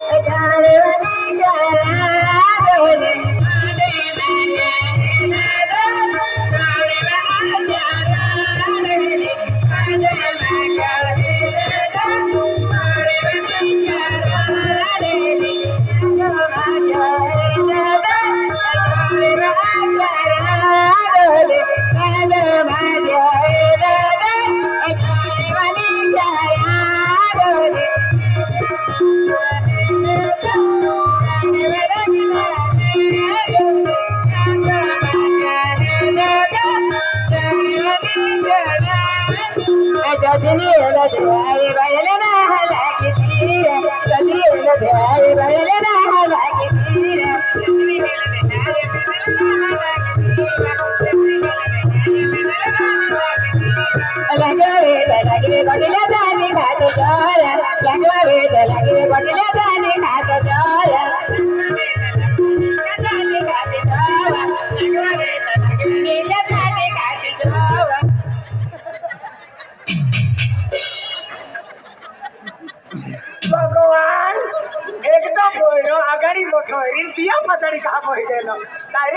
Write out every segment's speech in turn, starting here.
i got it Like a red, like a red, like a red, like a red, like a red, like a red, like a red, like a red, like a red, like a red, like a red, like a red, like a red, like a red, like a red, like a red,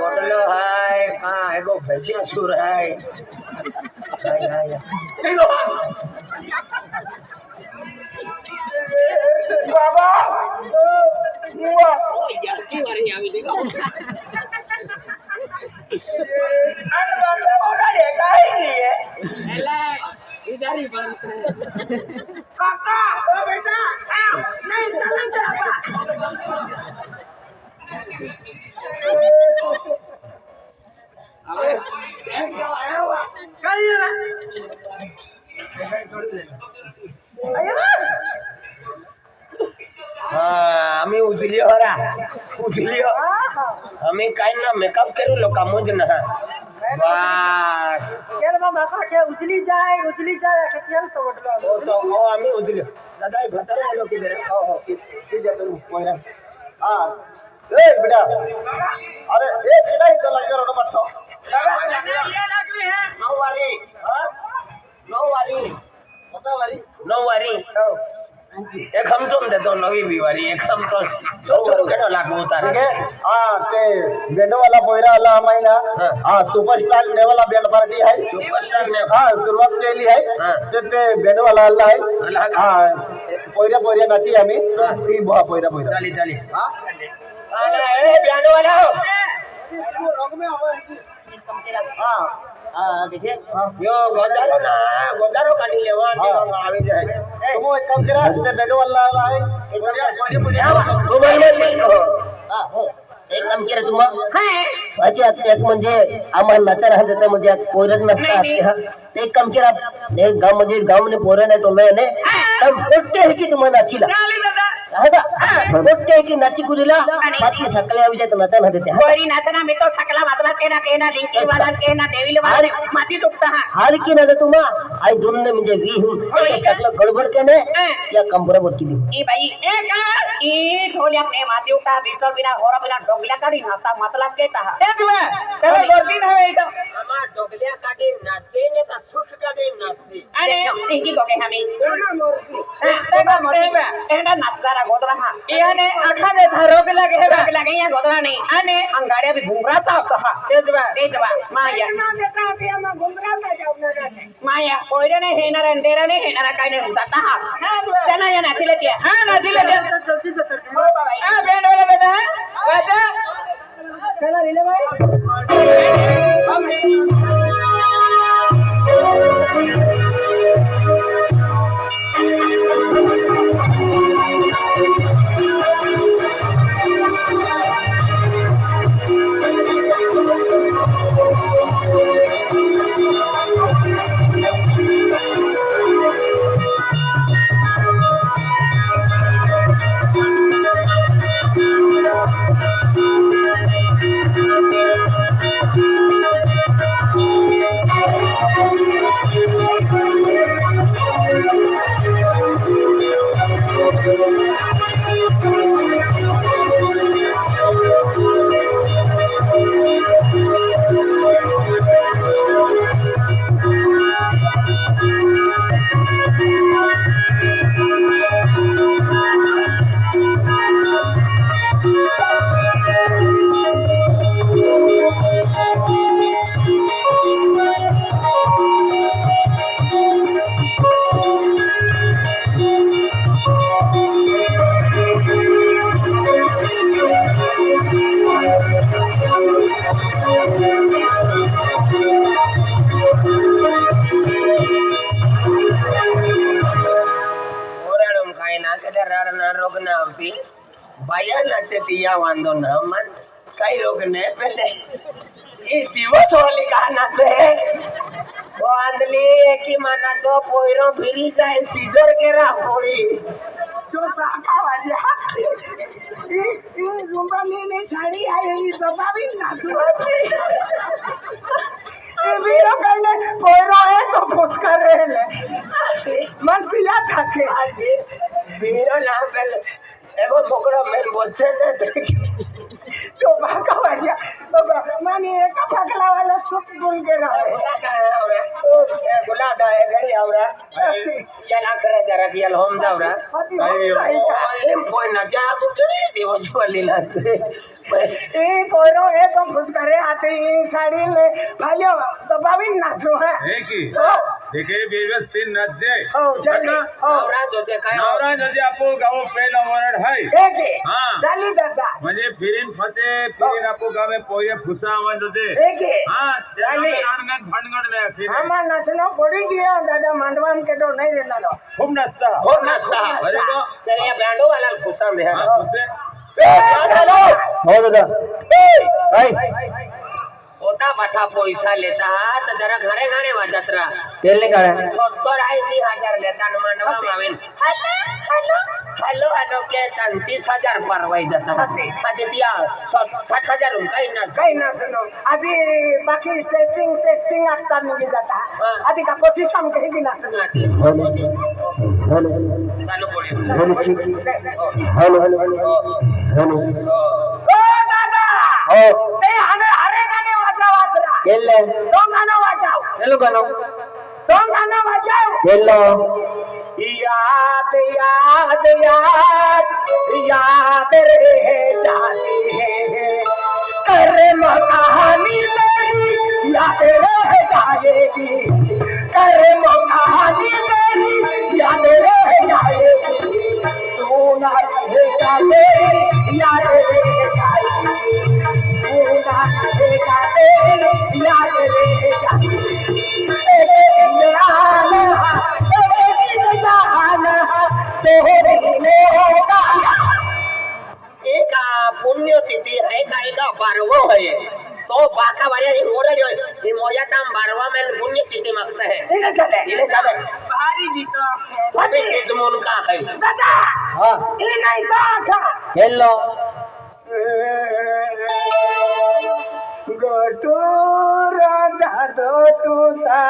హోటల్లో hi ఏదో భజియా చూర్ hi బాబా ăn vào đâu đã để cái gì vậy? गाड़ी बंद है। पापा ओ बेटा नहीं चलन पापा करिए हाँ हमें उजली हो रहा उजली हो। हाँ, हाँ। हमें कहीं ना मेकअप करूँ लो कमोज ना। बस। केर में माथा के उजली जाए उजली जाए केतियल तो बटलो ओ तो ओ आमी उजली. दादा ई बता लो किधर ओ हो की जा करू कोइरा हाँ. ए बेटा. अरे ए बेटा इधर लग रहा बट्टो ये लग रही है? नो वरी हाँ. नो वरी पता worry no worry superstar level band party है सुपरस्टार ने हाँ शुरुआत केली आहे हाँ. ते ते बेंड वाला आला आहे आला का? हाँ पोयऱ्या पोयऱ्या नाची आम्ही हाँ. ती बुवा पोयऱ्या पोयऱ्या चाली चाली हाँ अरे ब्यानो वाला हो हाँ हाँ देखिए हाँ यो गोजारो ना गोजारो काढी लेवा ते हाँ. रंग आवी जाए तुम एक काम करा ते बेंड वाला आला आहे एक पोयऱ्या पोयऱ्या पोयऱ्या तू म्हणजे मी कहो हाँ हो एक काम केलं तू मग अच्छा एक म्हणजे आम्हाला नाचा राहत होतं म्हणजे पोरण नसतात ते एक काम केला एक गाव म्हणजे गाव मध्ये पोरण आहे तो ने तम पोट्टे है की तुम्हाला नाचीला ಹೌದಾ? ಹೊಟ್ಟೆ ಹಾಕಿ ನಚ್ಚಿ ಕುದಿಲ್ಲ ಮತ್ತೆ ಸಕಲ ವಿಜಯತ ಮತ ನಡೆತೆ ಕೋರಿ ನಸನ ಮಿತೋ ಸಕಲ ಮತನ ಕೇನ ಕೇನ ಲಿಂಕಿ ವಾಲನ್ ಕೇನ ದೇವಿಲ ವಾಲ ಮತಿ ದುಕ್ತಾ ಹಾಲ್ की नज़र तुमा आई दुन ने मुझे वी हूँ सकल गड़बड़ के ने या कंबरा बोल की दी ए भाई ए का ए ढोलिया ने माती उठा बिस्तर बिना घोरा बिना डोगलिया काटी नाता मतलब के ता ए तुम्हें तेरे गोदी ना है तो हमार डोगलिया काटी नाते ने तो छुट काट नस्कारा गोदरा हा इहने आखा दे धरोग लगे हे बाग लगे या गोदरा नहीं अने अंगारे भी घुंगरा साफ़ सहा तेजवा तेजवा माया ना देता ते हम घुंगरा ता जावना माया कोइरे ने हेना रे डेरा ने हेना रे काई ने हुताता हा सेना या नाचिले तिया हाँ नाचिले तिया चलती तो करते हाँ बैंड वाला बेटा है बेटा चला ले भाई हम આવતી. ભયા નચે તિયા વાંધો ન મન કઈ રોગ ને પેલે. એ પીવો સોલી કા નાચે બાંધલી એકી માં નાચો પોયરો ફીરી જાય સીધર કેરા હોળી जो पाका वाला ये ये रुमाली ने साड़ी आई तो भाभी नाचो ये मेरो करने कोयरो है तो फुसका रहे ले मन पिला थके मेरो नाम पहले एगो मोकरा में बोलते थे तो पाका वाला बघा माने एका फाकलावाला सूट घेऊन गेला गुलाब आहे घडी आवरा त्याला खरं जरा गेल होम जावरा એમ કોઈ નજા દેવો લીલા છે એ પોરો એ તો ખુશ કરે હાથે એ સાડી લે ભાલ્યો તો બાવીન નાચો હે દીકરી વ્યવસ્થિત નજે જલ્દી નવરા જોજે કાય નવરા જોજે આપો ગાવો પહેલો વરડ હઈ. એકે હા. ચાલી દાદા. મને ફિરીન ફતે ફિરીન આપો ગાવે પોયે ફુસા આવા જોજે. એકે હા ચાલી. આણગણ ભણગણ લે ફિરીન આમાં નસનો પડી ગયો દાદા માંડવામ કેડો નહીં રેનાલો ખૂબ નાસ્તા. ખૂબ નાસ્તા. અરે તો તે બેંડો વાલા ફુસા દે ફુસે એ ચાલો હો દાદા. એ. હઈ होता पाठा पैसा लेता तर जरा घरे घरे वाजत राहा. तेल नाही काढा हजार लेता मांडवा मावेन. हॅलो हॅलो हॅलो के तीस हजार परवाई जाता आधी त्या साठ हजार काही ना काही ना सुनो आधी बाकी टेस्टिंग टेस्टिंग असतात म्हणजे जाता. आधी का पच्चीस आमकडे बी नसणार hello hello hello. Hello hello hello. हो, हो. हो, वाजव वाजरा तेल ने गाणं वाजव चलो गाणं तो गाणं वाजव तेल याद याद याद याद रे जाती है ದಾವಾಮೆಲ್ ಪುಣ್ಯತಿಥಿ ಮಕ್ಕಳ ಇಳಿಸಲೆ ಇಳಿಸಲೆ ಭಾರಿ ಗೀತ ಅದೇ ಕಿಸ್ ಮೂಲಕ ಹಾಕಿ ಎಲ್ಲೋ ಗೋಟು ರಾಧಾ ದೋಟು ತಾ